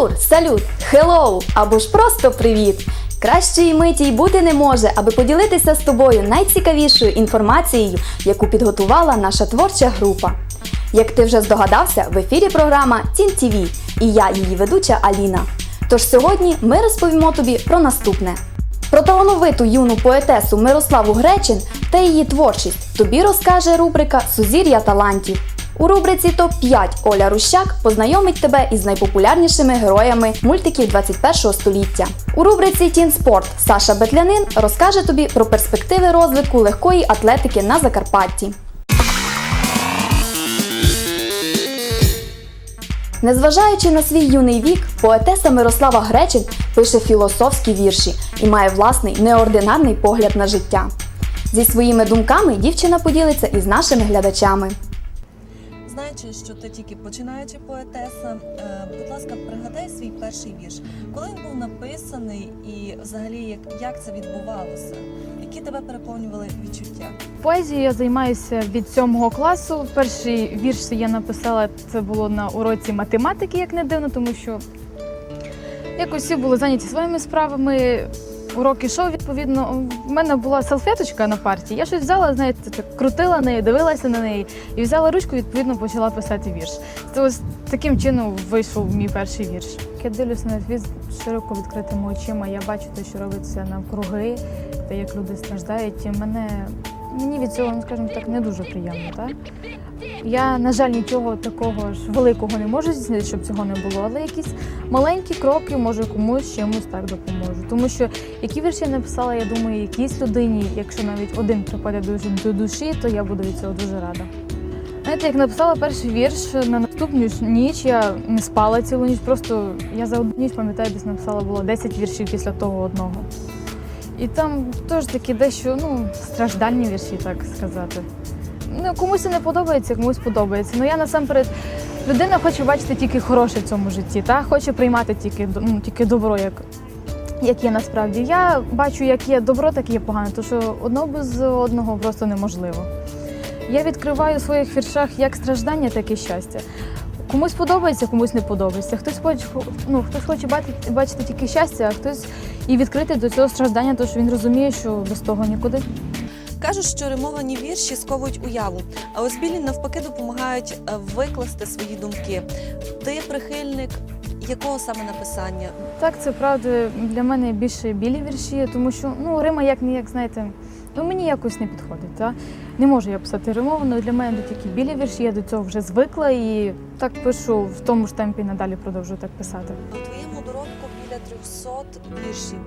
Бонжур, салют, хеллоу або ж просто привіт! Кращої миті й бути не може, аби поділитися з тобою найцікавішою інформацією, яку підготувала наша творча група. Як ти вже здогадався, в ефірі програма Тін ТВ і я, її ведуча Аліна. Тож сьогодні ми розповімо тобі про наступне. Про талановиту юну поетесу Мирославу Гречин та її творчість тобі розкаже рубрика Сузір'я талантів. У рубриці ТОП-5 Оля Рущак познайомить тебе із найпопулярнішими героями мультиків 21 століття. У рубриці Тін Спорт Саша Бетлянин розкаже тобі про перспективи розвитку легкої атлетики на Закарпатті. Незважаючи на свій юний вік, поетеса Мирослава Гречин пише філософські вірші і має власний неординарний погляд на життя. Зі своїми думками дівчина поділиться із нашими глядачами. Знаючи, що ти тільки починаючи поетеса, е, будь ласка, пригадай свій перший вірш. Коли він був написаний і взагалі як, як це відбувалося? Які тебе переповнювали відчуття? Поезією я займаюся від сьомого класу. Перший вірш я написала це було на уроці математики, як не дивно, тому що якось всі були зайняті своїми справами. Урок ішов, відповідно, в мене була салфеточка на парті. Я щось взяла, знаєте, так крутила нею, дивилася на неї і взяла ручку, відповідно, почала писати вірш. Це ось таким чином вийшов мій перший вірш. Я дивлюся на світ широко відкритими очима. Я бачу те, що робиться навкруги, те, як люди страждають. І мене мені від цього, ну, скажімо так, не дуже приємно. Так? Я, на жаль, нічого такого ж великого не можу здійснити, щоб цього не було, але якісь маленькі кроки, може, комусь чимось так допоможу. Тому що які вірші я написала, я думаю, якійсь людині, якщо навіть один припаде до, душі, то я буду від цього дуже рада. Знаєте, як написала перший вірш, на наступну ніч я не спала цілу ніч, просто я за одну ніч пам'ятаю, десь написала було 10 віршів після того одного. І там теж такі дещо ну, страждальні вірші, так сказати. Ну, комусь не подобається, комусь подобається. Ну я насамперед людина хоче бачити тільки хороше в цьому житті, та хоче приймати тільки, ну, тільки добро, як, як є насправді. Я бачу, як є добро, так і є погано, тому що одного без одного просто неможливо. Я відкриваю у своїх віршах як страждання, так і щастя. Комусь подобається, комусь не подобається. Хтось хоче, ну, хтось хоче бачити, бачити тільки щастя, а хтось і відкритий до цього страждання, тому що він розуміє, що без того нікуди. Кажуть, що римовані вірші сковують уяву, а ось білі навпаки допомагають е, викласти свої думки. Ти прихильник якого саме написання? Так, це правда для мене більше білі вірші, тому що ну Рима як не як знаєте, ну мені якось не підходить. Та? Не можу я писати римовано. Для мене тільки білі вірші, я до цього вже звикла і так пишу в тому ж темпі надалі продовжую так писати. У твоєму доробку біля 300 віршів,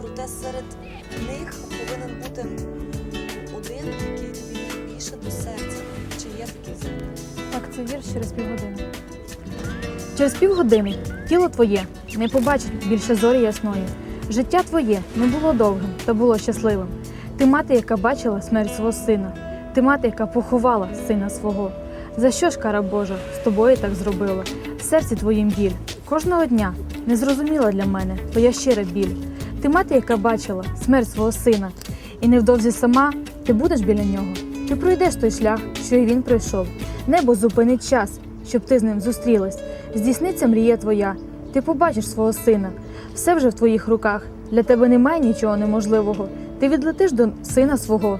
проте серед них повинен бути один, який тобі найбільше до серця. Чи є такий? Так, це вірш через півгодини. Через півгодини тіло твоє не побачить більше зорі ясної. Життя твоє не було довгим та було щасливим. Ти мати, яка бачила смерть свого сина, ти мати, яка поховала сина свого. За що ж, кара Божа, з тобою так зробила? В серці твоїм біль. Кожного дня незрозуміла для мене твоя щира біль. Ти мати, яка бачила смерть свого сина, і невдовзі сама ти будеш біля нього. Ти пройдеш той шлях, що і він пройшов. Небо зупинить час, щоб ти з ним зустрілась. Здійсниться мрія твоя, ти побачиш свого сина. Все вже в твоїх руках. Для тебе немає нічого неможливого. Ти відлетиш до сина свого.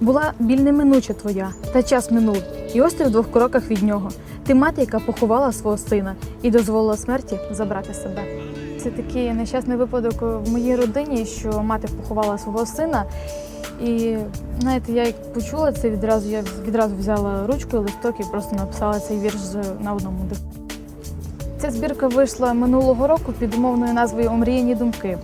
Була біль неминуча твоя, та час минув, і ось ти в двох кроках від нього. Ти мати, яка поховала свого сина і дозволила смерті забрати себе. Це такий нещасний випадок в моїй родині, що мати поховала свого сина. І знаєте, я як почула це відразу, я відразу взяла ручку і листок і просто написала цей вірш на одному. Ця збірка вийшла минулого року під умовною назвою Омріяні думки.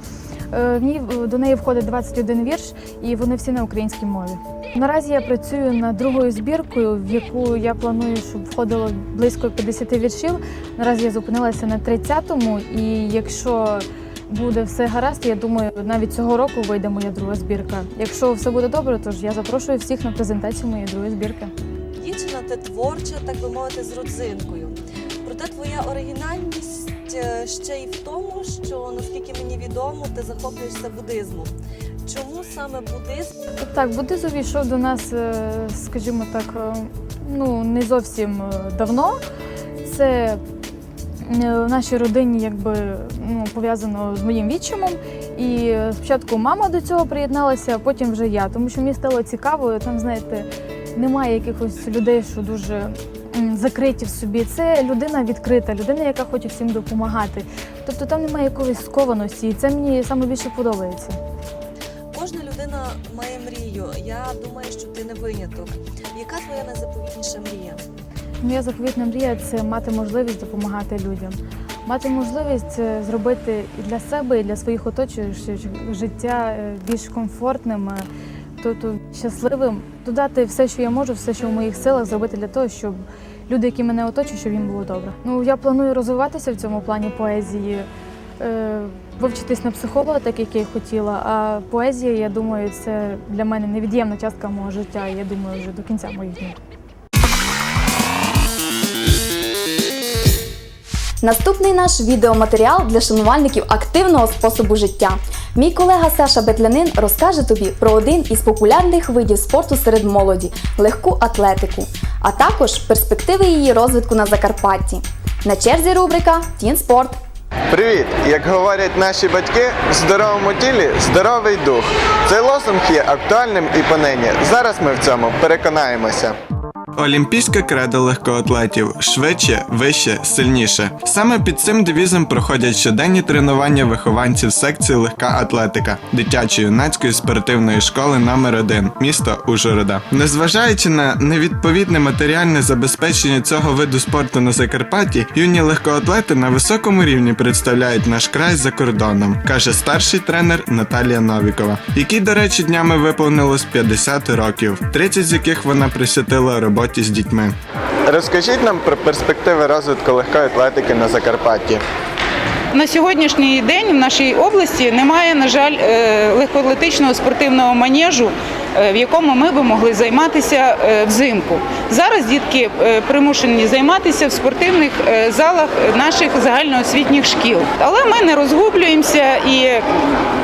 Е, В ній е, до неї входить 21 вірш, і вони всі на українській мові. Наразі я працюю над другою збіркою, в яку я планую, щоб входило близько 50 віршів. Наразі я зупинилася на 30-му, і якщо буде все гаразд, я думаю, навіть цього року вийде моя друга збірка. Якщо все буде добре, то ж я запрошую всіх на презентацію моєї другої збірки. Дівчина, ти творча, так би мовити, з родзинкою. Проте твоя оригінальність е, ще й в тому, що наскільки мені відомо, ти захоплюєшся буддизмом. Чому саме буддизм? Так, буддизм увійшов до нас, е, скажімо так, е, ну не зовсім давно. Це в нашій родині якби ну, пов'язано з моїм відчимом. І спочатку мама до цього приєдналася, а потім вже я. Тому що мені стало цікаво, там, знаєте, немає якихось людей, що дуже закриті в собі. Це людина відкрита, людина, яка хоче всім допомагати. Тобто там немає якоїсь скованості, і це мені саме більше подобається. Кожна людина має мрію. Я думаю, що ти не виняток. Яка твоя найзаповітніша мрія? Моя заповітна мрія це мати можливість допомагати людям, мати можливість е, зробити і для себе, і для своїх оточуючих життя е, більш комфортним, тобто щасливим, додати все, що я можу, все, що в моїх силах, зробити для того, щоб люди, які мене оточують, щоб їм було добре. Ну я планую розвиватися в цьому плані поезії. Вивчитись на психолога, так як я хотіла. А поезія, я думаю, це для мене невід'ємна частка мого життя. Я думаю, вже до кінця моїх днів. Наступний наш відеоматеріал для шанувальників активного способу життя. Мій колега Саша Бетлянин розкаже тобі про один із популярних видів спорту серед молоді легку атлетику, а також перспективи її розвитку на Закарпатті. На черзі рубрика Тін Спорт. Привіт! Як говорять наші батьки, в здоровому тілі здоровий дух. Цей лозунг є актуальним і понині. Зараз ми в цьому переконаємося. Олімпійське кредо легкоатлетів швидше, вище, сильніше. Саме під цим девізом проходять щоденні тренування вихованців секції легка атлетика дитячої юнацької спортивної школи номер 1 місто Ужгорода. Незважаючи на невідповідне матеріальне забезпечення цього виду спорту на Закарпатті, юні легкоатлети на високому рівні представляють наш край за кордоном, каже старший тренер Наталія Новікова, якій, до речі, днями виповнилось 50 років, 30 з яких вона присвятила роботі з дітьми. Розкажіть нам про перспективи розвитку легкої атлетики на Закарпатті. На сьогоднішній день в нашій області немає, на жаль, е, легкоатлетичного спортивного манежу, е, в якому ми би могли займатися е, взимку. Зараз дітки примушені займатися в спортивних залах наших загальноосвітніх шкіл. Але ми не розгублюємося і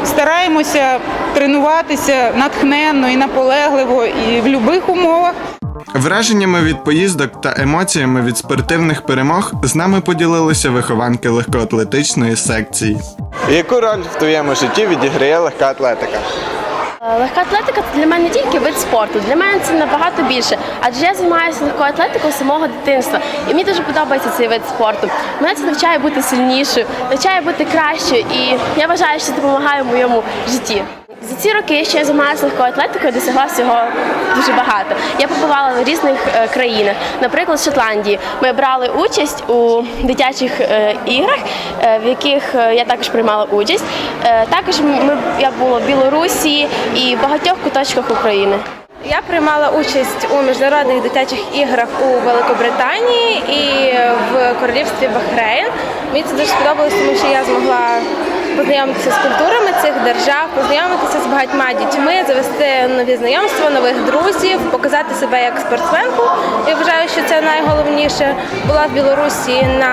стараємося тренуватися натхненно і наполегливо і в будь-яких умовах. Враженнями від поїздок та емоціями від спортивних перемог з нами поділилися вихованки легкоатлетичної секції. Яку роль в твоєму житті відіграє легка атлетика? Е, Легка атлетика це для мене не тільки вид спорту, для мене це набагато більше. Адже я займаюся легкою атлетикою з самого дитинства. І мені дуже подобається цей вид спорту. Мене це навчає бути сильнішою, навчає бути кращою, і я вважаю, що це допомагає в моєму житті. За ці роки, я займаюся легкою атлетикою, досягла всього дуже багато. Я побувала в різних е, країнах, наприклад, в Шотландії. Ми брали участь у дитячих е, іграх, е, в яких я також приймала участь. Також ми я була в Білорусі і в багатьох куточках України. Я приймала участь у міжнародних дитячих іграх у Великобританії і в королівстві Бахрейн. Мені це дуже сподобалось, тому що я змогла познайомитися з культурами цих держав, познайомитися з багатьма дітьми, завести нові знайомства, нових друзів, показати себе як спортсменку. Я вважаю, що це найголовніше. Була в Білорусі на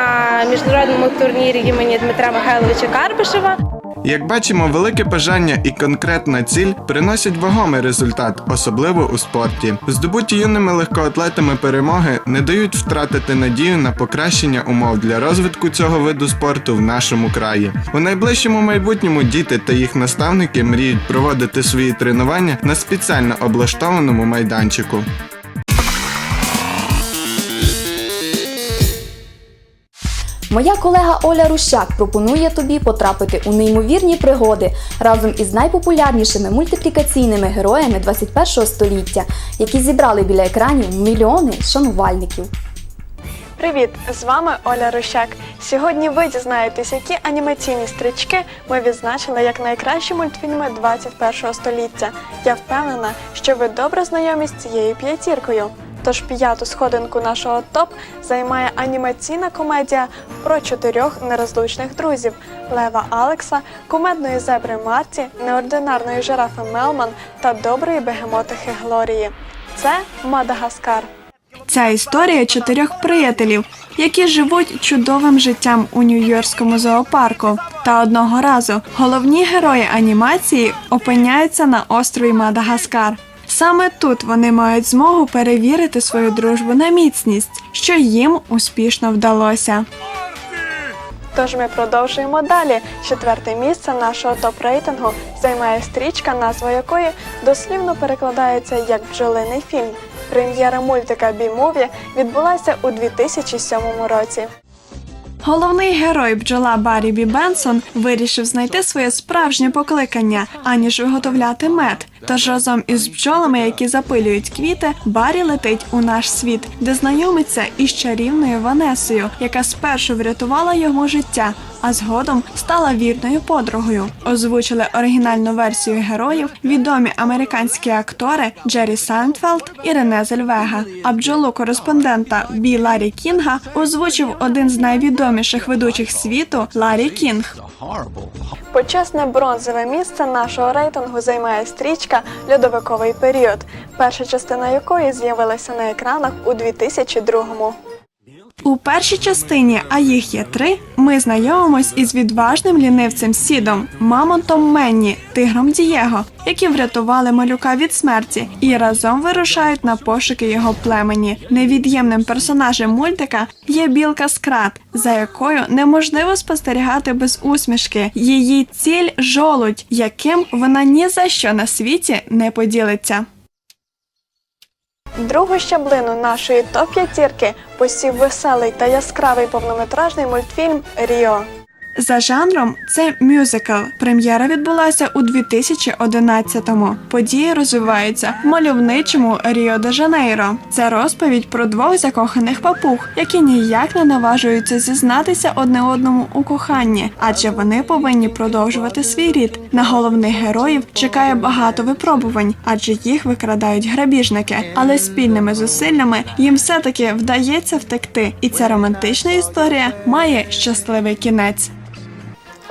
міжнародному турнірі імені Дмитра Михайловича Карбишева. Як бачимо, велике бажання і конкретна ціль приносять вагомий результат, особливо у спорті. Здобуті юними легкоатлетами перемоги не дають втратити надію на покращення умов для розвитку цього виду спорту в нашому краї. У найближчому майбутньому діти та їх наставники мріють проводити свої тренування на спеціально облаштованому майданчику. Моя колега Оля Рущак пропонує тобі потрапити у неймовірні пригоди разом із найпопулярнішими мультиплікаційними героями 21 століття, які зібрали біля екранів мільйони шанувальників. Привіт! З вами Оля Рощак. Сьогодні ви дізнаєтесь, які анімаційні стрічки ми відзначили як найкращі мультфільми 21 століття. Я впевнена, що ви добре знайомі з цією п'ятіркою. Тож п'яту сходинку нашого топ займає анімаційна комедія про чотирьох нерозлучних друзів Лева Алекса, кумедної зебри Марті, неординарної жирафи Мелман та доброї бегемотихи Глорії. Це Мадагаскар. Ця історія чотирьох приятелів, які живуть чудовим життям у Нью-Йоркському зоопарку. Та одного разу головні герої анімації опиняються на острові Мадагаскар. Саме тут вони мають змогу перевірити свою дружбу на міцність, що їм успішно вдалося. Тож ми продовжуємо далі. Четверте місце нашого топ-рейтингу займає стрічка, назва якої дослівно перекладається як бджолиний фільм. Прем'єра мультика Бі-муві відбулася у 2007 році. Головний герой бджола Баррі Бі Бенсон вирішив знайти своє справжнє покликання, аніж виготовляти мед. Тож разом із бджолами, які запилюють квіти, Баррі летить у наш світ, де знайомиться із чарівною Ванесою, яка спершу врятувала йому життя, а згодом стала вірною подругою. Озвучили оригінальну версію героїв відомі американські актори Джері Сайнфелд і Рене Зельвега. А бджолу кореспондента Бі Ларі Кінга озвучив один з найвідоміших ведучих світу Ларі Кінг. Почесне бронзове місце нашого рейтингу займає стрічка Льодовиковий період, перша частина якої з'явилася на екранах у 2002-му. У першій частині, а їх є три, ми знайомимось із відважним лінивцем Сідом, мамонтом Менні, тигром Дієго, які врятували малюка від смерті і разом вирушають на пошуки його племені. Невід'ємним персонажем мультика є білка Скрат, за якою неможливо спостерігати без усмішки. Її ціль жолудь, яким вона ні за що на світі не поділиться. Другу щаблину нашої топ-п'ятірки посів веселий та яскравий повнометражний мультфільм Ріо. За жанром це мюзикл. Прем'єра відбулася у 2011-му. Події розвиваються в мальовничому Ріо де Жанейро. Це розповідь про двох закоханих папуг, які ніяк не наважуються зізнатися одне одному у коханні, адже вони повинні продовжувати свій рід. На головних героїв чекає багато випробувань, адже їх викрадають грабіжники. Але спільними зусиллями їм все-таки вдається втекти, і ця романтична історія має щасливий кінець.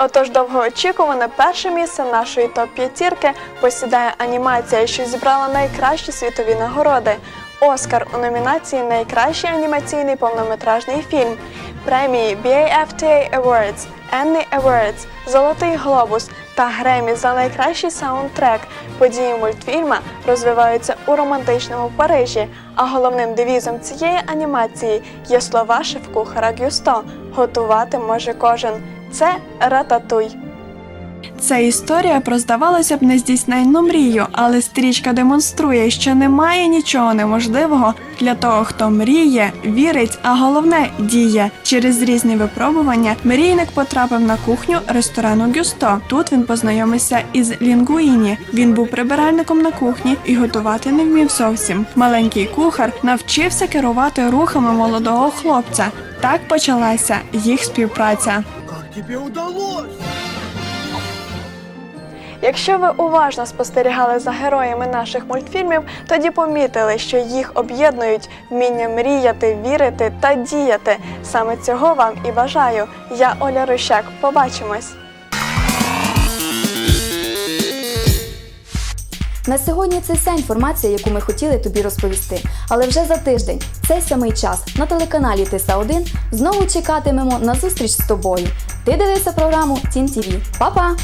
Отож, довгоочікуване перше місце нашої топ-п'ятірки посідає анімація, що зібрала найкращі світові нагороди. Оскар у номінації Найкращий анімаційний повнометражний фільм, премії BAFTA Awards, Annie Awards, Золотий Глобус та Гремі за найкращий саундтрек. Події мультфільма розвиваються у романтичному Парижі, а головним девізом цієї анімації є слова шеф-кухара Гюсто Готувати може кожен. Це рататуй. Це історія про здавалося б нездійсненну мрію, але стрічка демонструє, що немає нічого неможливого для того, хто мріє, вірить, а головне діє. Через різні випробування мрійник потрапив на кухню ресторану Гюсто. Тут він познайомився із Лінгуїні. Він був прибиральником на кухні і готувати не вмів зовсім. Маленький кухар навчився керувати рухами молодого хлопця. Так почалася їх співпраця. Якщо ви уважно спостерігали за героями наших мультфільмів, тоді помітили, що їх об'єднують вміння мріяти, вірити та діяти. Саме цього вам і бажаю. Я Оля Рущак. Побачимось! На сьогодні це вся інформація, яку ми хотіли тобі розповісти. Але вже за тиждень, цей самий час, на телеканалі Тиса 1 знову чекатимемо на зустріч з тобою. Ти дивився програму Тін ТІВІ. Па-па!